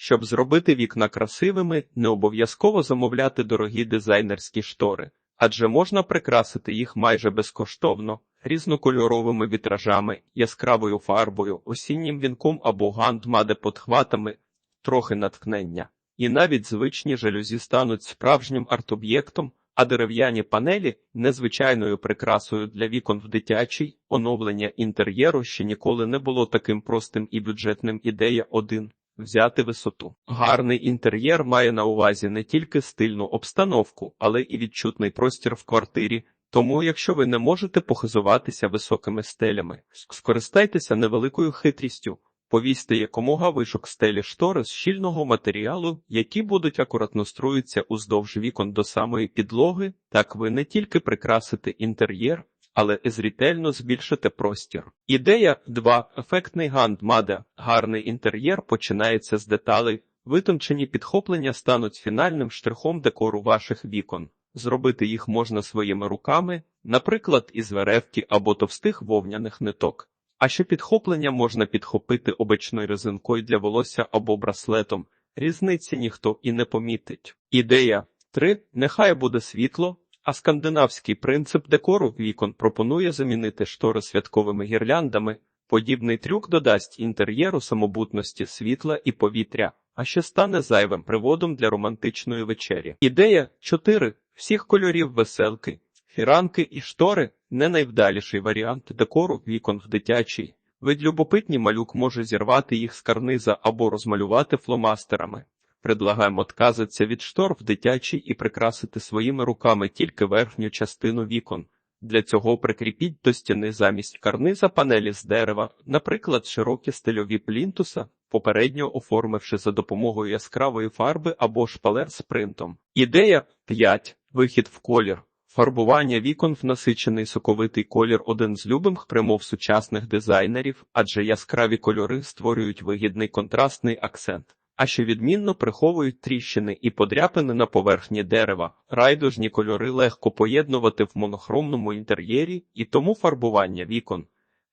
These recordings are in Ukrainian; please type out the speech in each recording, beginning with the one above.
Щоб зробити вікна красивими, не обов'язково замовляти дорогі дизайнерські штори, адже можна прикрасити їх майже безкоштовно, різнокольоровими вітражами, яскравою фарбою, осіннім вінком або гандмаде подхватами, трохи натхнення. І навіть звичні жалюзі стануть справжнім арт-об'єктом, а дерев'яні панелі незвичайною прикрасою для вікон в дитячий, оновлення інтер'єру ще ніколи не було таким простим і бюджетним. Ідея 1. Взяти висоту. Гарний інтер'єр має на увазі не тільки стильну обстановку, але і відчутний простір в квартирі. Тому, якщо ви не можете похизуватися високими стелями, скористайтеся невеликою хитрістю. Повісьте якомога вишок стелі штори з щільного матеріалу, які будуть акуратно струїться уздовж вікон до самої підлоги, так ви не тільки прикрасите інтер'єр, але зрітельно збільшите простір. Ідея 2. Ефектний гандмаде. Гарний інтер'єр починається з деталей. Витончені підхоплення стануть фінальним штрихом декору ваших вікон. Зробити їх можна своїми руками, наприклад, із веревки або товстих вовняних ниток. А ще підхоплення можна підхопити обичною резинкою для волосся або браслетом. Різниці ніхто і не помітить. Ідея 3. Нехай буде світло, а скандинавський принцип декору вікон пропонує замінити штори святковими гірляндами. Подібний трюк додасть інтер'єру самобутності світла і повітря, а ще стане зайвим приводом для романтичної вечері. Ідея 4. Всіх кольорів веселки. Фіранки і штори не найвдаліший варіант декору вікон в дитячій. Ведь любопитні малюк може зірвати їх з карниза або розмалювати фломастерами. Предлагаємо отказатися від штор в дитячій і прикрасити своїми руками тільки верхню частину вікон. Для цього прикріпіть до стіни замість карниза панелі з дерева, наприклад, широкі стильові плінтуса, попередньо оформивши за допомогою яскравої фарби або шпалер з принтом. Ідея 5. Вихід в колір. Фарбування вікон в насичений соковитий колір один з любимих примов сучасних дизайнерів, адже яскраві кольори створюють вигідний контрастний акцент, а ще відмінно приховують тріщини і подряпини на поверхні дерева. Райдужні кольори легко поєднувати в монохромному інтер'єрі, і тому фарбування вікон.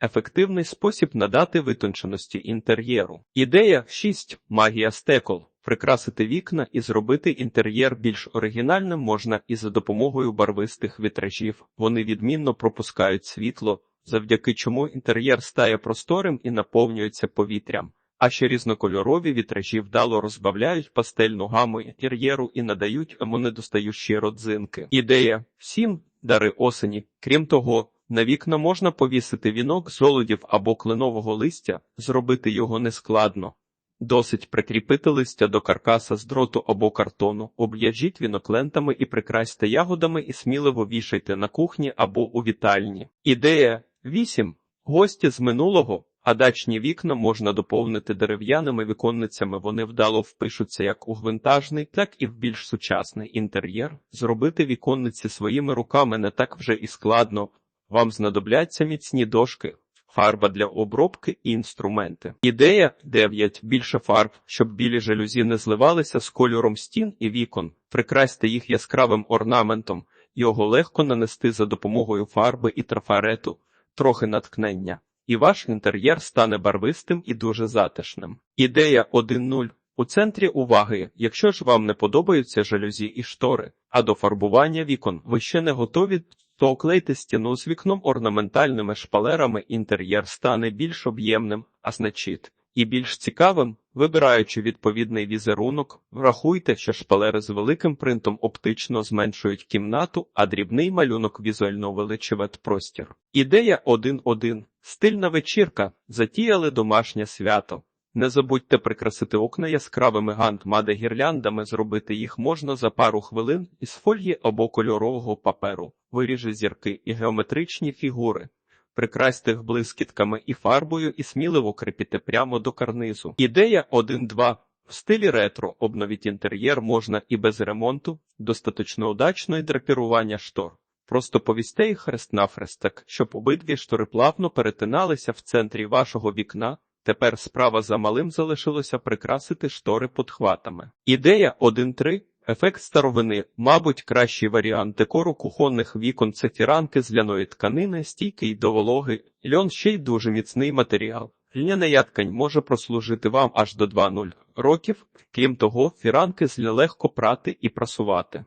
Ефективний спосіб надати витонченості інтер'єру. Ідея 6. Магія стекол. Прикрасити вікна і зробити інтер'єр більш оригінальним можна і за допомогою барвистих вітражів. Вони відмінно пропускають світло, завдяки чому інтер'єр стає просторим і наповнюється повітрям. А ще різнокольорові вітражі вдало розбавляють пастельну гаму інтер'єру і надають йому недостаючі родзинки. Ідея 7. Дари осені. Крім того, на вікна можна повісити вінок з жолудів або кленового листя, зробити його нескладно. Досить прикріпити листя до каркаса з дроту або картону, об'яжіть віноклентами і прикрасьте ягодами і сміливо вішайте на кухні або у вітальні. Ідея 8. Гості з минулого, а дачні вікна можна доповнити дерев'яними віконницями. Вони вдало впишуться як у гвинтажний, так і в більш сучасний інтер'єр. Зробити віконниці своїми руками не так вже і складно. Вам знадобляться міцні дошки, фарба для обробки і інструменти. Ідея 9. Більше фарб, щоб білі жалюзі не зливалися з кольором стін і вікон. Прикрасьте їх яскравим орнаментом, його легко нанести за допомогою фарби і трафарету, трохи наткнення. І ваш інтер'єр стане барвистим і дуже затишним. Ідея 1.0. У центрі уваги, якщо ж вам не подобаються жалюзі і штори, а до фарбування вікон ви ще не готові, то оклейте стіну з вікном орнаментальними шпалерами, інтер'єр стане більш об'ємним, а значить, і більш цікавим, вибираючи відповідний візерунок, врахуйте, що шпалери з великим принтом оптично зменшують кімнату, а дрібний малюнок візуально увеличує простір. Ідея 1.1. Стильна вечірка. Затіяли домашнє свято. Не забудьте прикрасити окна яскравими гандмаде гірляндами, зробити їх можна за пару хвилин із фольги або кольорового паперу, виріжи зірки і геометричні фігури. Прикрасьте їх блискітками і фарбою і сміливо кріпіте прямо до карнизу. Ідея 1-2. В стилі ретро обновіть інтер'єр можна і без ремонту, достаточно удачно і драпірування штор. Просто повісьте їх хрест-нафрест так, щоб обидві штори плавно перетиналися в центрі вашого вікна. Тепер справа за малим залишилося прикрасити штори подхватами. Ідея 1.3. Ефект старовини, мабуть, кращий варіант декору кухонних вікон це фіранки з ляної тканини, стійкий до вологи, льон ще й дуже міцний матеріал. Льняна яткань може прослужити вам аж до 2-0 років. Крім того, фіранки з легко прати і прасувати.